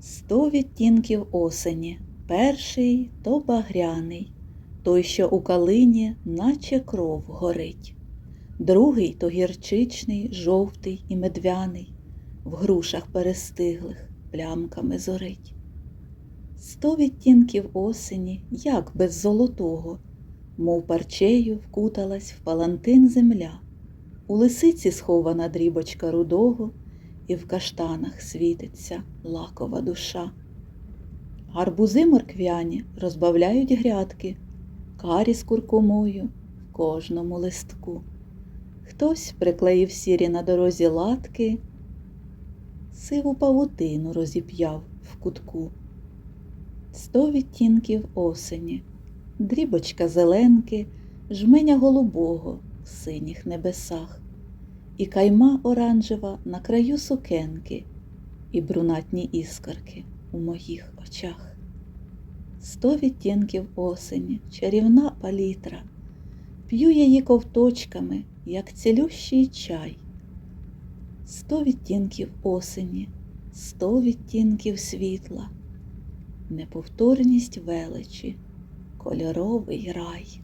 Сто відтінків осені. Перший то багряний, той, що у калині, наче кров горить. Другий то гірчичний, жовтий і медвяний, в грушах перестиглих плямками зорить. Сто відтінків осені, як без золотого, мов парчею вкуталась в палантин земля, у лисиці схована дрібочка рудого, і в каштанах світиться лакова душа. Гарбузи морквяні розбавляють грядки, карі з куркумою в кожному листку. Хтось приклеїв сірі на дорозі латки, сиву павутину розіп'яв в кутку. Сто відтінків осені, дрібочка зеленки, жменя голубого в синіх небесах, і кайма оранжева на краю сукенки, і брунатні іскорки у моїх очах. Сто відтінків осені, чарівна палітра, п'ю її ковточками, як цілющий чай. Сто відтінків осені, сто відтінків світла, неповторність величі, кольоровий рай.